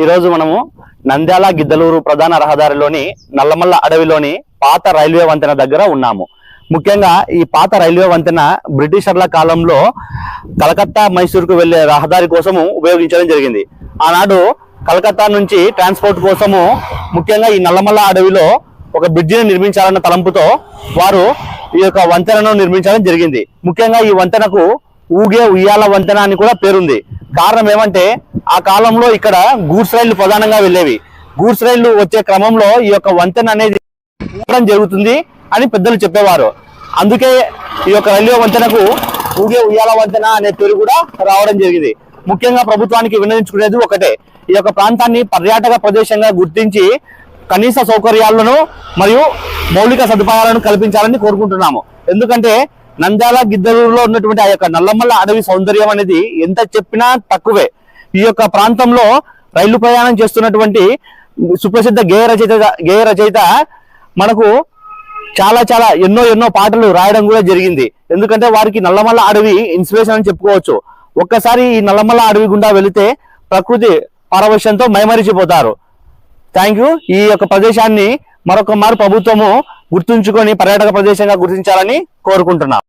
ఈరోజు మనము నంద్యాల గిద్దలూరు ప్రధాన రహదారిలోని నల్లమల్ల అడవిలోని పాత రైల్వే వంతెన దగ్గర ఉన్నాము. ముఖ్యంగా ఈ పాత రైల్వే వంతెన బ్రిటిషర్ల కాలంలో కలకత్తా మైసూరుకు వెళ్ళే రహదారి కోసము ఉపయోగించడం జరిగింది. ఆనాడు కలకత్తా నుంచి ట్రాన్స్పోర్ట్ కోసము ముఖ్యంగా ఈ నల్లమల్ల అడవిలో ఒక బ్రిడ్జిని నిర్మించాలన్న తలంపుతో వారు ఈ యొక్క వంతెనను నిర్మించడం జరిగింది. ముఖ్యంగా ఈ వంతెనకు ఊగే ఉయ్యాల వంతెన అని కూడా పేరుంది. కారణం ఏమంటే ఆ కాలంలో ఇక్కడ గూడ్స్ రైళ్ళు ప్రధానంగా వెళ్ళేవి. గూడ్స్ రైళ్ళు వచ్చే క్రమంలో ఈ యొక్క వంతెన అనేది ఊగడం జరుగుతుంది అని పెద్దలు చెప్పేవారు. అందుకే ఈ యొక్క రైల్వే వంతెనకు ఊగే ఉయ్యాల వంతెన అనే పేరు కూడా రావడం జరిగింది. ముఖ్యంగా ప్రభుత్వానికి విన్నవించుకునేది ఒకటే. ఈ యొక్క ప్రాంతాన్ని పర్యాటక ప్రదేశంగా గుర్తించి కనీస సౌకర్యాలను మరియు మౌలిక సదుపాయాలను కల్పించాలని కోరుకుంటున్నాము. ఎందుకంటే నంద్యాల గిద్దలూరులో ఉన్నటువంటి ఆ యొక్క నల్లమల్ల అడవి సౌందర్యం అనేది ఎంత చెప్పినా తక్కువే. ఈ యొక్క ప్రాంతంలో రైలు ప్రయాణం చేస్తున్నటువంటి సుప్రసిద్ధ గేయ రచయిత గేయ రచయిత మనకు చాలా చాలా ఎన్నో ఎన్నో పాటలు రాయడం కూడా జరిగింది. ఎందుకంటే వారికి నల్లమల్ల అడవి ఇన్స్పిరేషన్ అని చెప్పుకోవచ్చు. ఒక్కసారి ఈ నల్లమల్ల అడవి గుండా వెళితే ప్రకృతి పారవశ్యంతో మైమరిచిపోతారు. Thank you. ఈ యొక్క ప్రదేశాన్ని మరొక మారు ప్రభుత్వము గుర్తుంచుకొని పర్యాటక ప్రదేశంగా గుర్తించాలని కోరుకుంటున్నాం.